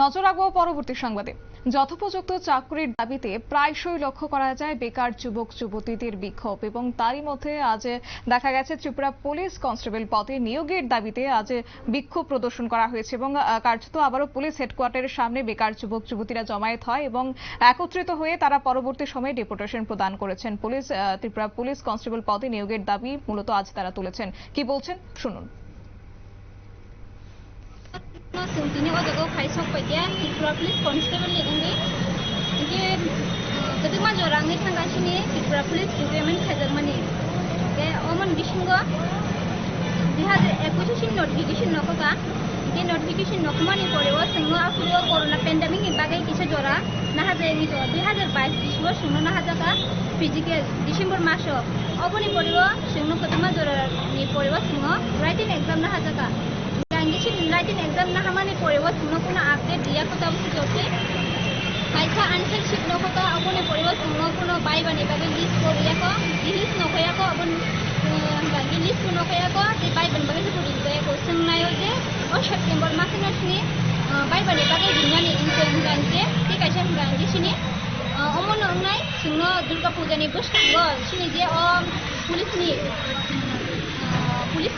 নজর রাখব পরবর্তী সংবাদে। যথোপযুক্ত চাকরির দাবিতে প্রায়শই লক্ষ্য করা যায় বেকার যুবক, যুবতীদের বিক্ষোভ এবং তারই মধ্যে আজ দেখা গেছে ত্রিপুরা পুলিশ কনস্টেবল পদে নিয়োগের দাবিতে আজ বিক্ষোভ প্রদর্শন করা হয়েছে এবং কার্যত আবারও পুলিশ হেডকোয়ার্টারের সামনে বেকার যুবক, যুবতীরা জমায়েত হয় এবং একত্রিত হয়ে তারা পরবর্তী সময়ে ডেপুটেশন প্রদান করেছেন। পুলিশ ত্রিপুরা পুলিশ কনস্টেবল পদে নিয়োগের দাবি মূলত আজ তারা তুলেছেন। কি বলছেন? শুনুন। जों दिनै अजागाव खायसक बायदिया त्रिपुरा पुलिस कनस्टेबल लिगोननि इदि गोदो माजो राङै थांगासिनो त्रिपुरा पुलिस रिक्रुटमेन्ट खायजागमानि बे अमन बिसुंगो दुइ हाजार एकुशसिम नटिफिकेसन नखगा बे नटिफिकेसन नखमानि परेव सोंनो आफुयो कर'ना पेन्डेमिकनि बागै किसे जरा नाहाजायनि ज दुइ हाजार बाइस डिसेम्बर सोंनो नाहाजागा फिजिकेल डिसेम्बर मासो अबनि परेव सोंनो गोदो माजोनि परेव सोंनो राइटिं एग्जाम नाहाजागा Na hamani পরেও কোনো আপডেট দিয়া কথা কাইছা আনসার শিট নকতা আপনি কোনো কোনো বাই বানি বাগে লিস্ট করিয়াক লিস্ট নকয়াক আপন গাঙ্গি লিস্ট নকয়াক যে বাই বানি বাগে পুরি গয়াক সোংনাयो যে, ও সেপ্টেম্বর মাসে নাসনি বাই বানি বাগে দিনানি ইনসেন গাंजे তে কাইছা গাঙ্গি সিনি অমন অংনাই সিংহ দুর্গা পূজানি বুস্তাঙ্গ সিনি যে, অ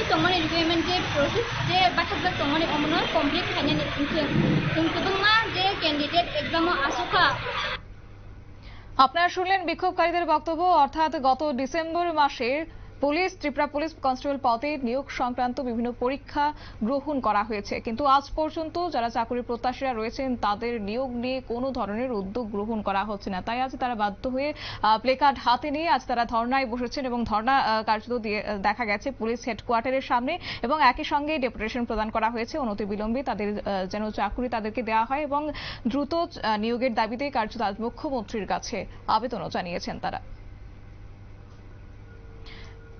যদি তোমার রিকুয়ারমেন্ট যে প্রসেস যে বাচ্চাগুলো তোমার অমন কমপ্লিট হয় না যে ক্যান্ডিডেট একদমও আসুকা আপনারা শুনলেন বিক্ষোভকারীদের বক্তব্য, অর্থাৎ গত ডিসেম্বর মাসে পুলিশ, ত্রিপুরা পুলিশ কনস্টেবল পদে নিয়োগ সংক্রান্ত বিভিন্ন পরীক্ষা গ্রহণ করা হয়েছে। কিন্তু আজ পর্যন্ত যারা চাকরির প্রত্যাশীরা রয়েছেন, তাদের নিয়োগ নিয়ে কোনো ধরনের উদ্যোগ গ্রহণ করা হচ্ছে না। তাই আজ তারা বাধ্য হয়ে প্লেকার্ড হাতে নিয়ে আজ তারা ধর্নায় বসেছেন এবং ধর্না কার্যত দেখা গেছে পুলিশ হেডকোয়ার্টারের সামনে এবং একই সঙ্গে ডেপুটেশন প্রদান করা হয়েছে অনতি বিলম্বে তাদের যেন চাকরি তাদেরকে দেওয়া হয় এবং দ্রুত নিয়োগের দাবিতে কার্যত আজ মুখ্যমন্ত্রীর কাছে আবেদনও জানিয়েছেন তারা।